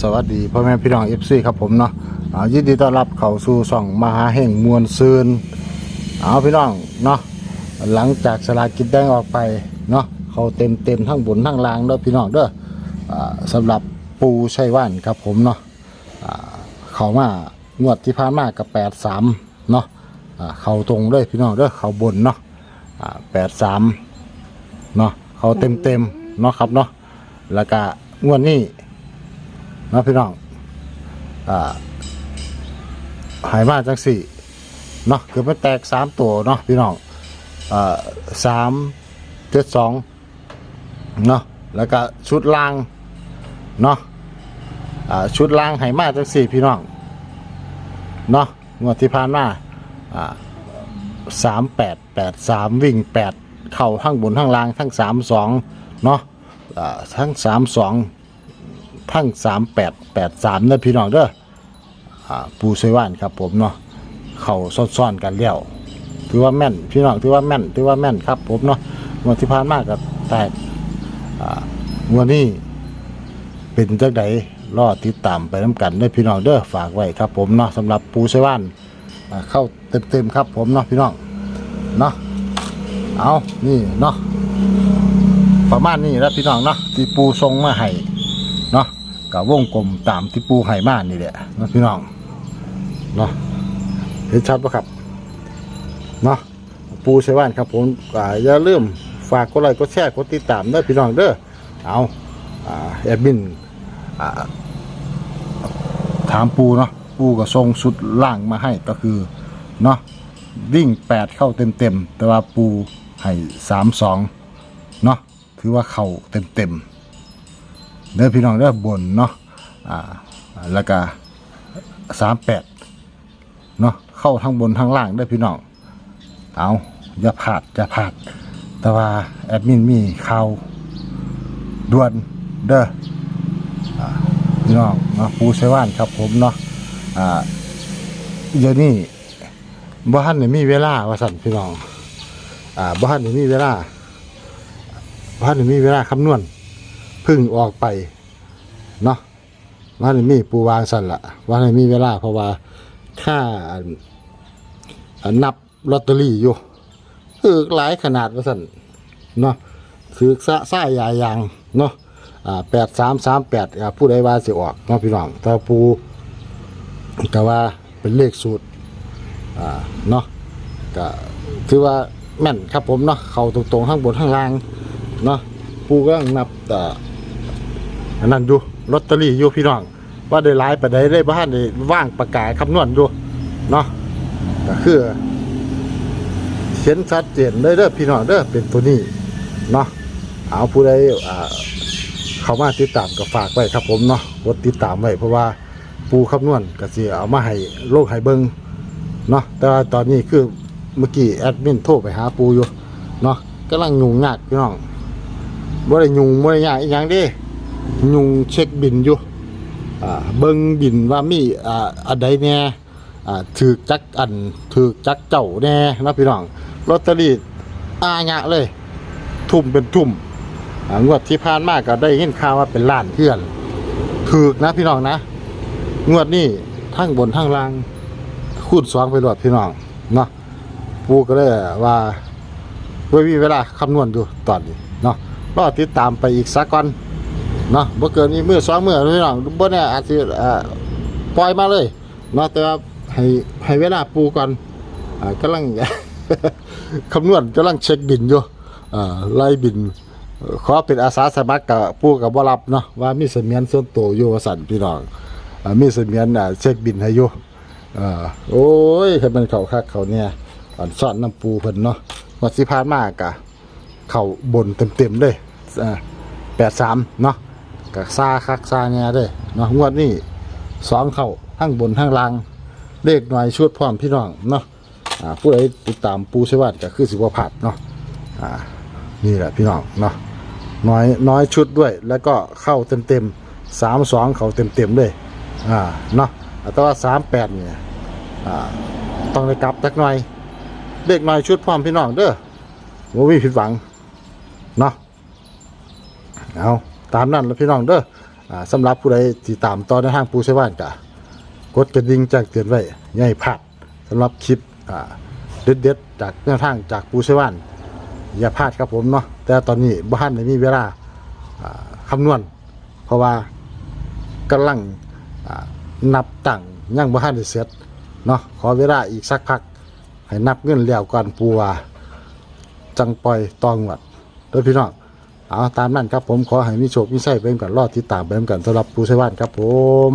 สวัสดีพ่อแม่พี่น้องเอฟซีครับผมเนาะอ่ายินดีต้อนรับเข้าสู่ช่องมหาแห่งมวลซืนเอาพี่น้องเนาะหลังจากสลากกินแดงออกไปเนาะเขาเต็มเต็มทั้งบนทั้งล่างเด้อพี่น้องเด้ออ่าสำหรับปูชัยว่านครับผมเนาะเขามางวดที่ผ่านมากับแปดสามเนาะเขาตรงเลยพี่น้องเด้อเขาบนเนาะแปดสามเนาะเขาเต็มเต็มเนาะครับเนาะแล้วก็งวดนี้ เนาะพี่น้องอ่าหายมาจังสี่เนาะคือมันแตกสามตัวเนาะพี่น้องอ่าสามเจ็ดสองเนาะแล้วก็ชุดล่างเนาะอ่าชุดล่างหายมาจังสี่พี่น้องเนาะงวดที่ผ่านมาอ่าสามแปดแปดสามวิ่งแปดเข่าทั้งบนทั้งล่างทั้งสามสองเนาะทั้งสามสอง ทั้งสามแปดแปดสามเด้อพี่น้องเด้ออ่าปูเซว่านครับผมเนาะเข่าซ่อนๆกันแล้วถือว่าแม่นพี่น้องถือว่าแม่นถือว่าแม่นครับผมเนาะงวดที่ผ่านมากับแตกอ่วดนี้เป็นจังไดรอติดตามไปน้ำกันด้อพี่น้องเด้อฝากไว้ครับผมเนาะสำหรับปูเซว่านเข้าเต็มๆครับผมเนาะพี่น้องเนาะเอานี่เนาะประมาณนี้แล้วพี่น้องเนาะที่ปูทรงมาให้เนาะ กับวงกลมตามที่ปูให้มานนี่แหละนะพี่น้องเนาะเห็นชัดปะครับเนาะปูใช้ว่านครับผมอ่าอย่าลืมฝากกดไลค์กดแชร์กดติดตามด้อพี่น้องเด้อเอาอ่าแอดมินอ่าถามปูเนาะปูก็ทรงสุดล่างมาให้ก็คือเนาะวิ่งแปดเข้าเต็มเต็มๆแต่ว่าปูให้สามสองเนาะถือว่าเข้าเต็มเต็มๆ เด้อพี่น้องเด้อบนเนาะอ่าแล้วก็สามแปดเนาะเข้าทั้งบนทั้งล่างเด้อพี่น้องเอาอย่าผาดอย่าผาดแต่ว่าแอดมินมีข่าวด่วนเด้อพี่น้องเนาะปูใช้ว่านครับผมเนาะอ่าเดี๋ยวนี้บ้านเนี่ยมีเวลาว่าสั่นพี่น้องอ่าบ้านเนี่ยมีเวลาบ้านเนี่ยมีเวลาคำนวณ พึ่งออกไปเนาะบ้านนี่ยมีปูวางสั่นละบ้านนี่ยมีเวลาเพราะว่าค่านับลอตเตอรี่อยู่คือหลายขนาดว่าสั่นเนาะคือซะซ่ายยายยางเนาะแปดสามสามแปดผู้ใดว่าสิออกเนาะพี่น้องถ้าปูก็ว่าเป็นเลขสูตรอ่าเนาะก็ถือว่าแม่นครับผมเนาะเขาตรงๆข้างบนข้างล่างเนาะปูก็นับแต่ อันนั้นดูลอตเตอรี่อยู่พี่น้อง ว่าได้หลายไปได้ได้บ้านได้ว่างประกาศคำนวณดูเนาะก็คือเขียนชัดเจนเลยเด้อพี่น้องเด้อเป็นตัวนี้เนาะเอาผู้ใดอ่าเข้ามาติดตามก็ฝากไว้ครับผมเนาะกดติดตามไว้เพราะว่าปูคำนวณก็สิเอามาให้โลกให้เบิงเนาะแต่ว่าตอนนี้คือเมื่อกี้แอดมินโทรไปหาปูอยู่เนาะกำลังยุ่งยากพี่น้องบ่ได้ยุ่งบ่ได้ยากอีหยังด้ ยุงเช็คบินอยู่เบิ่งบินว่ามีอ่าอันใดแน่ถือจักอันถือจักเจ้าแน่นะพี่น้องลอตเตอรี่อายะเลย ทุ่มเป็นทุ่มงวดที่ผ่านมาก็ได้ยินข่าวว่าเป็นล้านเพื่อนถูกนะพี่น้องนะ งวดนี้ทั้งบนทั้งล่างคูณสองไปรวดพี่น้องเนาะปูก็เลยว่าไม่มีเวลาคำนวณดูตอนนี้เนาะรอติดตามไปอีกสักก่อน เนาะบ่เกินนี้มือสองมือพี่น้องบ่แน่อาจจะเอ่อปล่อยมาเลยเนาะแต่ว่าให้ให้เวลาปูก่อนอ่ากำลัง คำนวณกำลังเช็คบินอยู่อ่าไล่บิน ขอเป็นอาสาสมัครกับผู้กับบ่รับเนาะว่ามีเสมียนส่วนตัวอยู่ว่าสั่นพี่น้องอ่ามีเสมียนอ่าเช็คบินให้อยู่อ่าโอ้ยให้มันเขาคักเขาเนี่ยอันซ่อนน้ำปูเพิ่นเนาะวัดสิพานมากะเขาบนเต็มๆเลยอ่า83เนาะ กะซาคักซาเนี่ยเด้เนาะงวดนี้สองเข้าทั้งบนทั้งล่าง เลขหน่อยชุดพร้อมพี่น้องเนาะอ่าผู้ใดติดตามปูชวัดก็คือสิบ่พลาดเนาะอ่านี่แหละพี่น้องเนาะน้อยน้อยชุดด้วย แล้วก็เข้าเต็มเต็มสามสองเข้าเต็มเต็มเลยอ่าเนาะแต่ว่าสามแปดเนี่ยอ่าต้องได้กลับจักหน่อยเด็กน้อยชุดพร้อมพี่น้องเด้อว่ามีผิดหวังเนาะเอา ตามนั้นแล้วพี่น้องเด้ออ่าสำหรับผู้ใดที่ตามต่อในทางปูใช้บ้านกะกดกระดิ่งแจ้งเตือนไว้อย่าให้พลาดสำหรับคลิปอ่าเด็ดๆจากแนวทางจากปูใช้บ้านอย่าพลาดครับผมเนาะแต่ตอนนี้บ้านในมีเวลาอ่าคำนวณ เพราะว่ากำลังอ่านับตังยังบ้านได้เสร็จเนาะขอเวลาอีกสักพัก ให้นับเงินแล้วก่อนปูว่าจังปล่อยตองวัดโดยพี่น้อง เอาตามนั้นครับผมขอให้มีโชคมีไส้เป็นกันรอดที่ตามเป็นกันสำหรับปูใช้บ้านครับผม